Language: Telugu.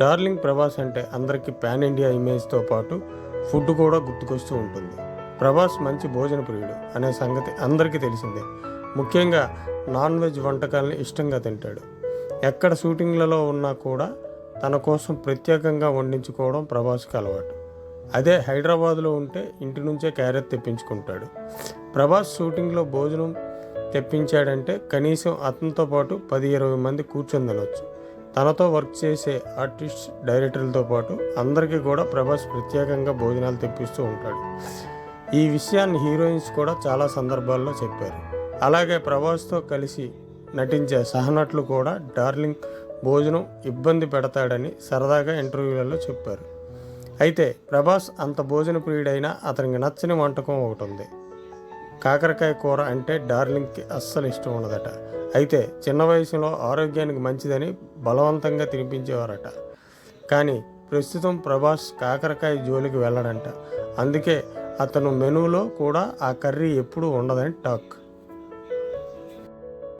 డార్లింగ్ ప్రభాస్ అంటే అందరికీ పాన్ ఇండియా ఇమేజ్తో పాటు ఫుడ్ కూడా గుర్తుకొస్తూ ఉంటుంది. ప్రభాస్ మంచి భోజన ప్రియుడు అనే సంగతి అందరికీ తెలిసిందే. ముఖ్యంగా నాన్ వెజ్ వంటకాలను ఇష్టంగా తింటాడు. ఎక్కడ షూటింగ్లలో ఉన్నా కూడా తన కోసం ప్రత్యేకంగా వండించుకోవడం ప్రభాస్కి అలవాటు. అదే హైదరాబాద్లో ఉంటే ఇంటి నుంచే క్యారెట్ తెప్పించుకుంటాడు. ప్రభాస్ షూటింగ్లో భోజనం తెప్పించాడంటే కనీసం అతనితో పాటు పది ఇరవై మంది కూర్చొని తినొచ్చు. తనతో వర్క్ చేసే ఆర్టిస్ట్ డైరెక్టర్లతో పాటు అందరికీ కూడా ప్రభాస్ ప్రత్యేకంగా భోజనాలు తెప్పిస్తూ ఉంటాడు. ఈ విషయాన్ని హీరోయిన్స్ కూడా చాలా సందర్భాల్లో చెప్పారు. అలాగే ప్రభాస్తో కలిసి నటించే సహనటులు కూడా డార్లింగ్ భోజనం ఇబ్బంది పెడతాడని సరదాగా ఇంటర్వ్యూలలో చెప్పారు. అయితే ప్రభాస్ అంత భోజన ప్రియుడైనా అతనికి నచ్చని వంటకం ఒకటి ఉంది. కాకరకాయ కూర అంటే డార్లింగ్కి అస్సలు ఇష్టం ఉండదట. అయితే చిన్న వయసులో ఆరోగ్యానికి మంచిదని బలవంతంగా తినిపించేవారట. కానీ ప్రస్తుతం ప్రభాస్ కాకరకాయ జోలికి వెళ్ళడంట. అందుకే అతను మెనూలో కూడా ఆ కర్రీ ఎప్పుడూ ఉండదని టాక్.